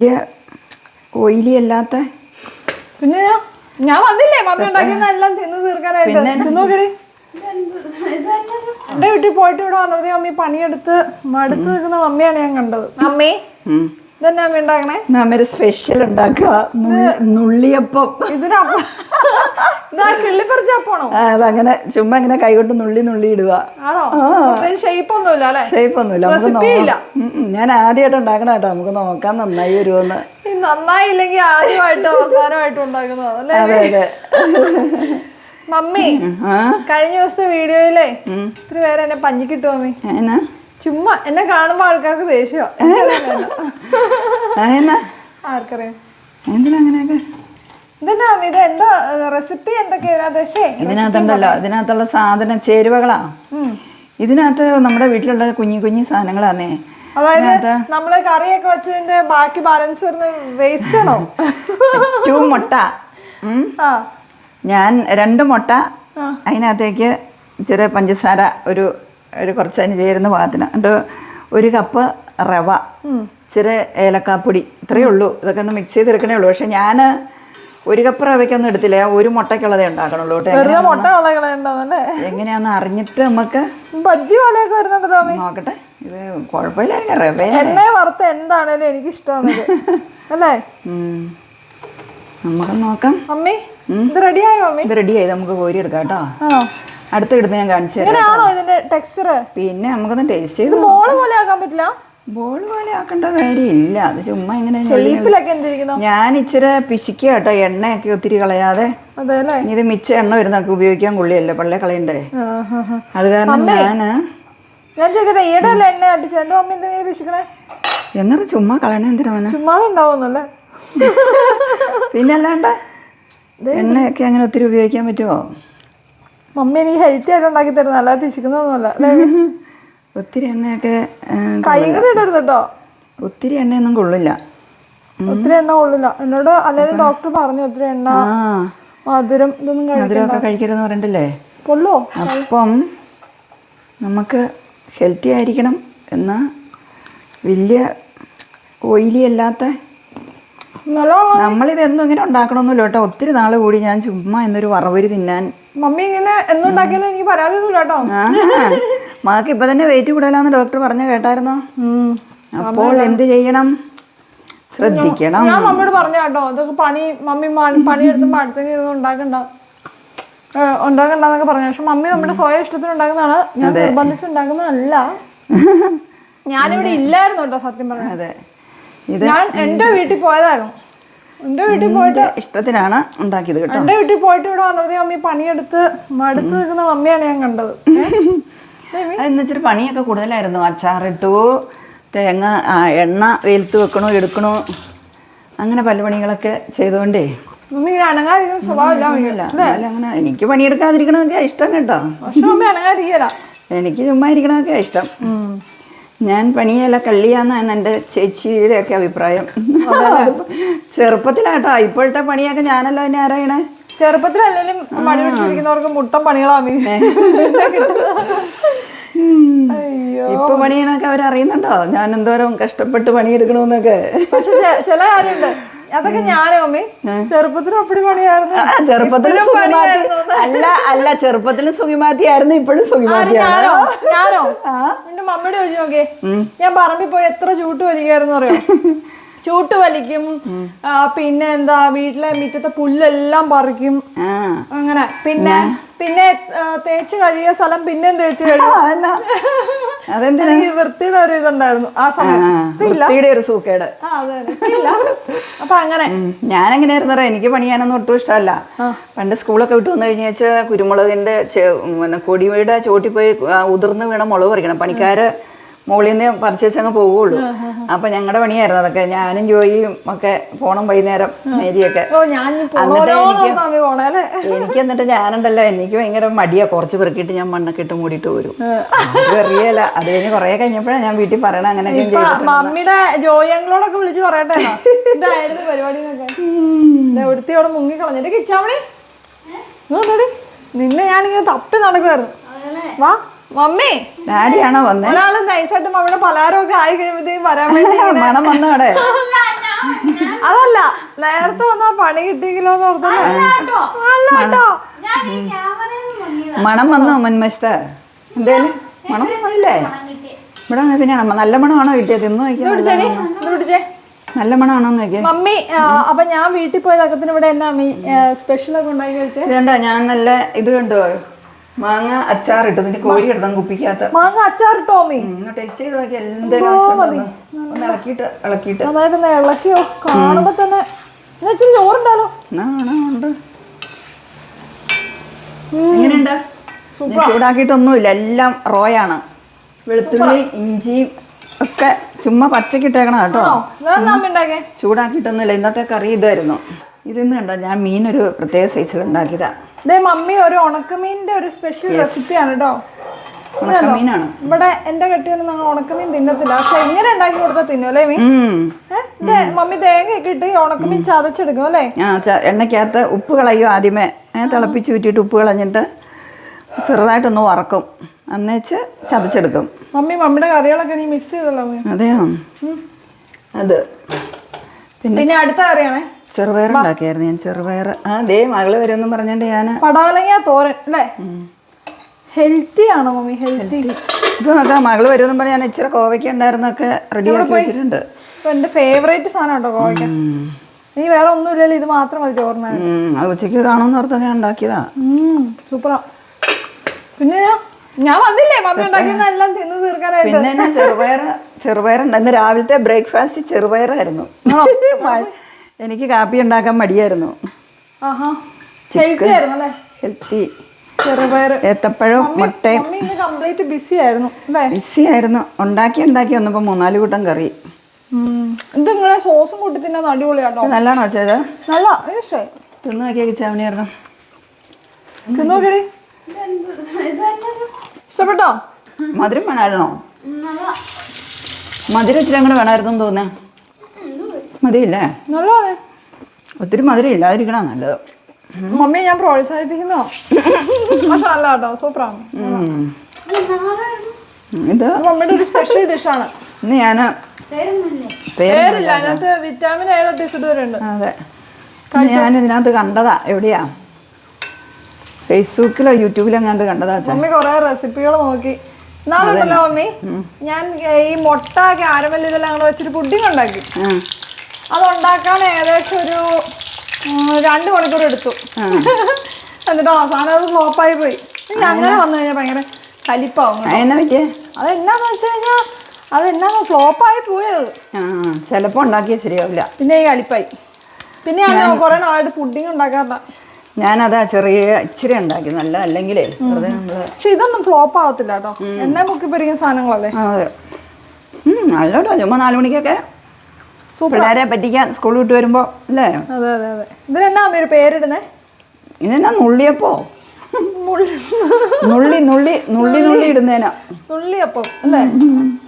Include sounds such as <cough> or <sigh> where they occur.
വലിയ ഓയിലി അല്ലാത്ത പിന്നെ ഞാൻ- വന്നില്ലേ? മമ്മി ഉണ്ടാക്കുന്ന എല്ലാം തിന്ന് തീർക്കാനായിട്ട്. എന്റെ വീട്ടിൽ പോയിട്ട് ഇവിടെ വന്നപ്പോ മമ്മി പണിയെടുത്ത് മടുത്ത് നിൽക്കുന്ന മമ്മിയാണ് ഞാൻ കണ്ടത്. മമ്മി. ഇതന്നെ അമ്മ ഉണ്ടാക്കണേ? നമ്മൊരു സ്പെഷ്യൽ ഉണ്ടാക്കുക. നുള്ളി- നുള്ളിയപ്പം. ഇതിനപ്പം അതങ്ങനെ ചുമ്മാ ഇങ്ങനെ കൈകൊണ്ട് നുള്ളി നുള്ളി ഇടുക. ഷേപ്പ് ഒന്നുമില്ല. ഞാൻ ആദ്യമായിട്ട് ഉണ്ടാക്കണ കേട്ടോ. നമുക്ക് നോക്കാൻ നന്നായി വരുമെന്ന് നന്നായില്ലെങ്കിൽ ആദ്യമായിട്ടോ അവസാനമായിട്ടോ ഉണ്ടാക്കുന്നത് അതെ അതെ. മമ്മി കഴിഞ്ഞ ദിവസത്തെ വീഡിയോയിലേ ഒത്തിരി പേര് എന്നെ പഞ്ഞിക്കിട്ടു മമ്മി. ചുമ്മാ എന്നെ കാണുമ്പോ ആൾക്കാർക്ക് ദേഷ്യം. ആർക്കറിയാം? എന്തിനാ അങ്ങനെയൊക്കെ ഇതെന്നാ മമ്മി ഇത് എന്താ റെസിപ്പി ഇതിനകത്തുണ്ടല്ലോ ഇതിനകത്തുള്ള സാധനം ചേരുവകളാ. ഇതിനകത്ത് നമ്മുടെ വീട്ടിലുള്ള കുഞ്ഞു കുഞ്ഞു സാധനങ്ങളാന്നേ. അതായത് നമ്മൾ കറിയൊക്കെ വെച്ചതിന്റെ ബാക്കി ബാലൻസ് വരുന്ന വേസ്റ്റ് ആണോ? <laughs> ടു മുട്ട. ഞാൻ രണ്ട് മുട്ട. അതിനകത്തേക്ക് ചെറിയ പഞ്ചസാര ഒരു ഒരു കുറച്ച് അതിന് ചേരുന്ന പാകത്തിന്. എന്നിട്ട് ഒരു കപ്പ് റവ. ചെറിയ ഏലക്കാപ്പൊടി. ഇത്രയേ ഉള്ളൂ. ഇതൊക്കെ ഒന്ന് മിക്സ് ചെയ്തെടുക്കണേ ഉള്ളൂ. പക്ഷെ ഞാൻ ഒരു കപ്പ് റവയ്ക്കൊന്നും എടുത്തില്ല. ഒരു മുട്ടയ്ക്കുള്ളതേ ഉണ്ടാക്കണുള്ളൂ വെറുതെ മുട്ട എങ്ങനെയാന്ന് അറിഞ്ഞിട്ട് നമുക്ക് ബജ്ജി പോലെയൊക്കെ വരുന്നുണ്ടല്ലോ മമ്മി നോക്കട്ടെ. ഇത് കുഴപ്പമില്ല. റവ എണ്ണ വറുത്ത എന്താണേലും എനിക്ക് ഇഷ്ടമാണ് <laughs> അല്ലേ? നമുക്ക് നോക്കാം. അമ്മി ഇത് റെഡിയായോ അമ്മി? ഇത് റെഡിയായി. ആയി നമുക്ക് കോരി എടുക്കാം കേട്ടോ അടുത്ത് ഇടുന്ന ഞാൻ കാണിച്ചു തരാം ഇതിന്റെ ടെക്സ്ചർ പിന്നെ നമുക്കൊന്ന് ടേസ്റ്റ് ചെയ്ത് ബോൾ ബോൾ പോലെ ആക്കാൻ പറ്റില്ല? ബോൾ പോലെ ആക്കേണ്ട കാര്യമില്ല. അത് ചുമ്മാ ഇങ്ങനെ ഞാൻ ഇച്ചിരി പിശിക്കുക കേട്ടോ എണ്ണയൊക്കെ ഒത്തിരി കളയാതെ. ഇത് മിച്ച എണ്ണ വരുന്നൊക്കെ ഉപയോഗിക്കാൻ കൊള്ളിയല്ലേ പള്ളേ കളയണ്ടേ? അത് കാരണം ഞാൻ ഞാൻ ചോദിക്കട്ടെ ഈടെ എണ്ണ അടിച്ചു എന്റെ അമ്മ എന്തിനാ പിശിക്കണേ? എന്നിട്ട് ചുമ്മാ കളയണ എന്തിനാ ഉണ്ടാവുന്നല്ലേ പിന്നെ അല്ലാണ്ട് എണ്ണയൊക്കെ അങ്ങനെ ഒത്തിരി ഉപയോഗിക്കാൻ പറ്റുമോ മമ്മി എനിക്ക് ഹെൽത്തി ആയിട്ട് ഉണ്ടാക്കി തരുന്നല്ല പിശിക്കുന്നൊന്നുമല്ല <laughs> ഒത്തിരി എണ്ണയൊക്കെ ഏ, കൈ ഇടരുത് കേട്ടോ ഒത്തിരി എണ്ണയൊന്നും കൊള്ളില്ല. ഒത്തിരി എണ്ണ കൊള്ളില്ല. എന്നോട് അല്ലെങ്കിൽ ഡോക്ടർ പറഞ്ഞു ഒത്തിരി എണ്ണ മധുരം ഇതൊന്നും മധുരമൊക്കെ കഴിക്കരുതെന്ന് പറഞ്ഞിട്ടില്ലേ? കൊള്ളോ? അപ്പം നമുക്ക് ഹെൽത്തി ആയിരിക്കണം എന്ന വലിയ ഓയിലി അല്ലാത്ത നമ്മളിതെന്നും ഇങ്ങനെ ഉണ്ടാക്കണമെന്നില്ല കേട്ടോ. ഒത്തിരി നാൾ കൂടി ഞാൻ ചുമ്മാ എന്നൊരു വറവരി തിന്നാൻ മമ്മി ഇങ്ങനെ എന്നുണ്ടാക്കിയാലും എനിക്ക് പരാതിയൊന്നുമില്ല കേട്ടോ. മകൾക്ക് ഇപ്പം തന്നെ വെയിറ്റ് കൂടുതലാന്ന് ഡോക്ടർ പറഞ്ഞു കേട്ടായിരുന്നോ? അപ്പോൾ എന്ത് ചെയ്യണം? ശ്രദ്ധിക്കണം. ഞാൻ മമ്മിയോട് പറഞ്ഞു കേട്ടോ. അതൊക്കെ പണി മമ്മി പണിയെടുത്ത് മടുത്തെങ്കിൽ ഇതൊന്നും ഉണ്ടാക്കണ്ട. ഉണ്ടാക്കണ്ടെന്നൊക്കെ പറഞ്ഞു. പക്ഷെ മമ്മി നമ്മുടെ സ്വയം ഇഷ്ടത്തിന് ഉണ്ടാക്കുന്നതാണ്. ഞാൻ നിർബന്ധിച്ചുണ്ടാക്കുന്നതല്ല <laughs> ഞാനിവിടെ ഇല്ലായിരുന്നു കേട്ടോ സത്യം പറഞ്ഞത് ഞാൻ എന്റെ വീട്ടിൽ പോയതായിരുന്നു. എന്റെ വീട്ടിൽ പോയിട്ട് ഇഷ്ടത്തിനാണ് ഉണ്ടാക്കിയത് കേട്ടോ. എന്റെ വീട്ടിൽ പോയിട്ട് ഇവിടെ വന്നപ്പോഴത്തേ മമ്മി പണിയെടുത്ത് മടുത്ത് നിൽക്കുന്ന മമ്മിയാണ് ഞാൻ കണ്ടത്. <laughs> വെച്ചിട്ട് പണിയൊക്കെ കൂടുതലായിരുന്നു. അച്ചാറിട്ടു തേങ്ങ എണ്ണ വെയിലത്ത് വെക്കണോ എടുക്കണോ. അങ്ങനെ പല പണികളൊക്കെ ചെയ്തുകൊണ്ടേ. അനങ്ങാതിരിക്കുന്ന സ്വഭാവമില്ല അങ്ങനെ എനിക്ക് പണിയെടുക്കാതിരിക്കണതൊക്കെ ഇഷ്ടം കേട്ടോ. അനങ്ങാതിരിക്കല എനിക്ക് ചുമ്മാ ഇരിക്കണതൊക്കെ ഇഷ്ടം. ഞാൻ പണിയല്ല കള്ളിയാന്നാണ് എന്റെ ചേച്ചിയുടെ ഒക്കെ അഭിപ്രായം ചെറുപ്പത്തിലാട്ടോ ഇപ്പോഴത്തെ പണിയൊക്കെ ഞാനല്ലോ എന്നെ ആരായണേ ചെറുപ്പത്തിലല്ലെങ്കിലും പണി പിടിച്ചിരിക്കുന്നവർക്ക് മുട്ടം പണികളാണ് <laughs> ഇപ്പൊ പണിയണൊക്കെ അവരറിയുന്നുണ്ടോ? ഞാൻ എന്തോരം കഷ്ടപ്പെട്ട് പണിയെടുക്കണമെന്നൊക്കെ പക്ഷെ ചില കാര്യമുണ്ട്. അതൊക്കെ ഞാനും അമ്മേ? ചെറുപ്പത്തിലും അപ്പടി പണിയായിരുന്നു. ചെറുപ്പത്തിലും അല്ല അല്ല ചെറുപ്പത്തിലും സുഖിമാത്തിയായിരുന്നു ഇപ്പോഴും സുഖിമാത്തിയാണ്? ഞാനോ? എന്റെ മമ്മയുടെ ചോദിച്ചു നോക്കേ ഞാൻ പറമ്പിൽ പോയി എത്ര ചൂട്ട് വലിക്കായിരുന്നു അറിയോ? <laughs> ചൂട്ട് വലിക്കും. പിന്നെ എന്താ വീട്ടിലെ മുറ്റത്തെ പുല്ലെല്ലാം പറിക്കും. അങ്ങനെ. പിന്നെ പിന്നെ തേച്ച് കഴിയ സ്ഥലം പിന്നെയും തേച്ച് കഴിയും എനിക്ക് വൃത്തിയുടെ ഒരു ഇതുണ്ടായിരുന്നു. ആ സമയത്ത് ഒരു സൂക്കേട്. അപ്പൊ അങ്ങനെ. ഞാൻ ഞാനെങ്ങനെയായിരുന്നു അറിയാം? എനിക്ക് പണിയാനൊന്നും ഒട്ടും ഇഷ്ടമല്ല. പണ്ട് സ്കൂളൊക്കെ വിട്ടു വന്നു കഴിഞ്ഞ കുരുമുളകിന്റെ കൊടിയുടെ ചോട്ടിൽ പോയി ഉതിർന്ന് വീണ മുളക് പറിക്കണം. പണിക്കാര് മുകളിൽ നിന്ന് പർച്ചേസ് അങ്ങ് പോവുള്ളൂ. അപ്പൊ ഞങ്ങളുടെ പണിയായിരുന്നു. അതൊക്കെ ഞാനും ജോയിയും ഒക്കെ പോണം വൈകുന്നേരം മേരിയൊക്കെ. എന്നിട്ട് എനിക്ക് എനിക്ക് എന്നിട്ട് ഞാനുണ്ടല്ലോ എനിക്ക് ഭയങ്കര മടിയാ. കുറച്ച് പെറുക്കിയിട്ട് ഞാൻ മണ്ണൊക്കെ ഇട്ട് മൂടിയിട്ട് വരും. അറിയല്ല അത് കഴിഞ്ഞ് കൊറേ കഴിഞ്ഞപ്പോഴാണ് ഞാൻ വീട്ടിൽ പറയണ അങ്ങനെ മമ്മിയുടെ ജോയങ്ങളോടൊക്കെ വിളിച്ച് പറയട്ടെ. ഇതായിരുന്നു പരിപാടി എവിടുത്തെ അവിടെ മുങ്ങി കളഞ്ഞിട്ട് കിച്ചാമണി. നിന്നെ ഞാനിങ്ങനെ തപ്പി നടക്കുമായിരുന്നു വാ. മമ്മി. ഡാഡിയാണോ വന്നേ? ഒരാൾ നൈസായിട്ട് മമ്മിയുടെ പലഹാരമൊക്കെ ആയി കഴിയുമ്പോഴത്തേക്കും വരാൻ വേണ്ടി <laughs> മണം വന്നു അവിടെ? <laughs> നേരത്തെ വന്നാ പണി കിട്ടിയെങ്കിലോ എന്ന് ഓർത്തോ അല്ലട്ടോ മണം. വന്നോ മുൻവശത്ത് എന്തേലും? മണം വന്നില്ലേ? ഇവിടെ പിന്നെ നല്ല മണമാണോ കിട്ടിയത്? ഇന്ന് നോക്കിയാൽ നല്ല മണമാണോന്ന് നോക്കിയാ ഇത് നല്ല മണമാണോ നോക്കിയേ. മമ്മി അപ്പൊ ഞാൻ വീട്ടിൽ പോയ തക്കത്തിന് ഇവിടെ എന്നാ സ്പെഷ്യൽ ഒക്കെ ഉണ്ടാക്കി കഴിച്ചേ? ഞാൻ നല്ല ഇത് കണ്ടോ. മാങ്ങ അച്ചാർ ഇട്ടു. ഇതിന്റെ കോരി ഇടണം കുപ്പിക്കകത്ത്. മാങ്ങ അച്ചാറിട്ടോ മമ്മി ടേസ്റ്റ് ചെയ്ത് നോക്കി ഉണ്ടോ എന്ന്. ഒന്ന് ഇളക്കിയിട്ട് ഇളക്കിയിട്ട്. നന്നായിട്ട് ഇളക്കിയോ കാണുമ്പോ തന്നെ ഇച്ചിരി ചോറുണ്ടാലോ ഉണ്ട്. എങ്ങനെയുണ്ട്? ചൂടാക്കിയിട്ടൊന്നുമില്ല എല്ലാം റോയാണ്. വെളുത്തുള്ളി ഇഞ്ചിയും ഒക്കെ ചുമ്മാ പച്ചക്കിട്ടേക്കണം കേട്ടോ. അമ്മ ചൂടാക്കിയിട്ടൊന്നുമില്ല ഇന്നത്തെ കറി ഇതായിരുന്നു. ഇതിന്ന് കണ്ടോ ഞാൻ മീനൊരു പ്രത്യേക സൈസിൽ ഉണ്ടാക്കിയതാ. ദേ മമ്മി ഒരു ഉണക്കമീനിന്റെ ഒരു സ്പെഷ്യൽ റെസിപ്പിയാണ് കേട്ടോ ഉണക്കമീനാണ്. ഇവിടെ എന്റെ കെട്ടിയൊന്നും ഞങ്ങൾ ഉണക്കമീൻ തിന്നത്തില്ല. പക്ഷെ ഇങ്ങനെ ഉണ്ടാക്കി കൊടുത്താൽ തിന്നു അല്ലേ മീൻ? മമ്മി തേങ്ങയൊക്കെ ഇട്ട് ഉണക്കമീൻ ചതച്ചെടുക്കും അല്ലേ? എണ്ണയ്ക്കകത്ത് ഉപ്പ് കളയും ആദ്യമേ. തിളപ്പിച്ച് ഊറ്റിയിട്ട് ഉപ്പ് കളഞ്ഞിട്ട് ചെറുതായിട്ടൊന്ന് വറക്കും. അന്നേച്ച് ചതച്ചെടുക്കും. മമ്മി മമ്മിയുടെ കറികളൊക്കെ നീ മിക്സ് ചെയ്തല്ലോ അതെയോ? അത്. പിന്നെ പിന്നെ അടുത്ത കറിയാണേ. ചെറുപയർ ഉണ്ടാക്കിയായിരുന്നു. ഞാൻ ചെറുപയർ. ആ ദേ മകൾ വരുമെന്നും പറഞ്ഞിട്ട് ഞാൻ പടവലങ്ങ തോരൻ അല്ലേ? ഹെൽത്തി ആണോ മമ്മി? ഹെൽത്തി ഇപ്പൊ നോക്കാം മകൾ വരുമെന്നും പറഞ്ഞ ഞാൻ ഇച്ചിരി കോവയ്ക്ക ഉണ്ടായിരുന്നൊക്കെ റെഡിയാക്കി വെച്ചിട്ടുണ്ട്. ഇപ്പൊ എന്റെ ഫേവറേറ്റ് സാധനം ഉണ്ടോ കോവയ്ക്ക? ഇനി വേറെ ഒന്നും ഇല്ലല്ലോ ഇത് മാത്രം മതി ചോറിനാണ് അത് ഉച്ചയ്ക്ക് കാണുമെന്ന് ഓർത്ത് ഞാൻ ഉണ്ടാക്കിയതാ. സൂപ്പറാ പിന്നെ ഞാൻ- വന്നില്ലേ? മമ്മി ഉണ്ടാക്കുന്ന എല്ലാം തിന്ന് തീർക്കാനായിട്ട്. പിന്നെ ചെറുപയർ ചെറുപയറുണ്ട്. ഇന്ന് രാവിലത്തെ ബ്രേക്ക്ഫാസ്റ്റ് ചെറുപയറായിരുന്നു. <laughs> എനിക്ക് കാപ്പി ഉണ്ടാക്കാൻ മടിയായിരുന്നു. ആഹാ. ഹെൽത്തി ആയിരുന്നു അല്ലേ ഹെൽത്തി. ചെറുപയർ ഏത്തപ്പഴവും മുട്ടയും. കംപ്ലീറ്റ് ബിസി ആയിരുന്നു അല്ലേ? ബിസി ആയിരുന്നു ഉണ്ടാക്കി ഉണ്ടാക്കി വന്നപ്പോൾ മൂന്നാൽ കൂട്ടം കറി. ഇത് ഇങ്ങനെ സോസും കൂട്ടി തിന്നാൻ അടിപൊളിയാട്ടോ. നല്ലതാണോ ചെയ്ത് നല്ല തിന്നു നോക്കിയാൽ ചവണിയായിരുന്നു. തിന്നു നോക്കടി ഇഷ്ടപ്പെട്ടോ? മധുരം വേണമായിരുന്നോ? മധുരം ഇച്ചിരി കൂടെ വേണമായിരുന്നു തോന്നുന്നേ. മതിയില്ലേ? നല്ലതാണ്. ഒത്തിരി മധുരം ഇല്ലാതിരിക്കണ നല്ലത്. മമ്മി ഞാൻ പ്രോത്സാഹിപ്പിക്കുന്നോ നല്ല കേട്ടോ സൂപ്പറാണ്. ഇത് മമ്മിയുടെ ഒരു സ്പെഷ്യൽ ഡിഷാണ് ഇന്ന് ഞാൻ പേരില്ല അതിനകത്ത് വിറ്റാമിൻ ഏത് അതെ. ഞാൻ ഇതിനകത്ത് കണ്ടതാ. എവിടെയാ? ഫേസ്ബുക്കിലോ യൂട്യൂബിലോ കണ്ട് കണ്ടതാ മമ്മി കുറെ റെസിപ്പികൾ നോക്കി. നാളെ മമ്മി. ഞാൻ ഈ മുട്ട ക്യാരമൽ ഇതെല്ലാം അങ്ങനെ വെച്ചിട്ട് പുഡിംഗ് ഉണ്ടാക്കി. ആ അത് ഉണ്ടാക്കാൻ ഏകദേശം ഒരു രണ്ട് മണിക്കൂർ എടുത്തു. <laughs> എന്നിട്ട് അവസാനം അത് ഫ്ലോപ്പായി പോയി. പിന്നെ അങ്ങനെ വന്നു കഴിഞ്ഞാൽ ഭയങ്കര കലിപ്പാവും. എന്നാ പറ്റിയേ? അതെന്നാന്ന് വെച്ച് കഴിഞ്ഞാൽ അതെന്നാന്ന് ഫ്ലോപ്പായി പോയത്. ചിലപ്പോൾ ഉണ്ടാക്കിയാൽ ശരിയാവില്ല. പിന്നെ ഈ കലിപ്പായി. പിന്നെ ഞാൻ കുറെ നാളായിട്ട് പുഡിങ് ഉണ്ടാക്കാറില്ല. ഞാനതാ ചെറിയ ഇച്ചിരി ഉണ്ടാക്കി നല്ല അല്ലെങ്കിലേ വെറുതെ നമ്മൾ പക്ഷെ ഇതൊന്നും ഫ്ലോപ്പ് ആവത്തില്ല കേട്ടോ. എണ്ണ മുക്കി പൊരിക്കുന്ന സാധനങ്ങളല്ലേ? അതെ. നല്ലോട്ടോ ചുമ്മാ നാലു മണിക്കൊക്കെ പിള്ളേരെ പറ്റിക്കാൻ സ്കൂൾ വിട്ട് വരുമ്പോൾ അല്ലേ അതെ അതെ അതെ. ഇതിനെന്നാ അമ്മ ഒരു പേരിടുന്നേ? ഇതെന്നാ നുള്ളിയപ്പോ? നുള്ളി നുള്ളി നുള്ളി നുള്ളി ഇടുന്നേനാ. നുള്ളിയപ്പം അല്ലേ? <laughs>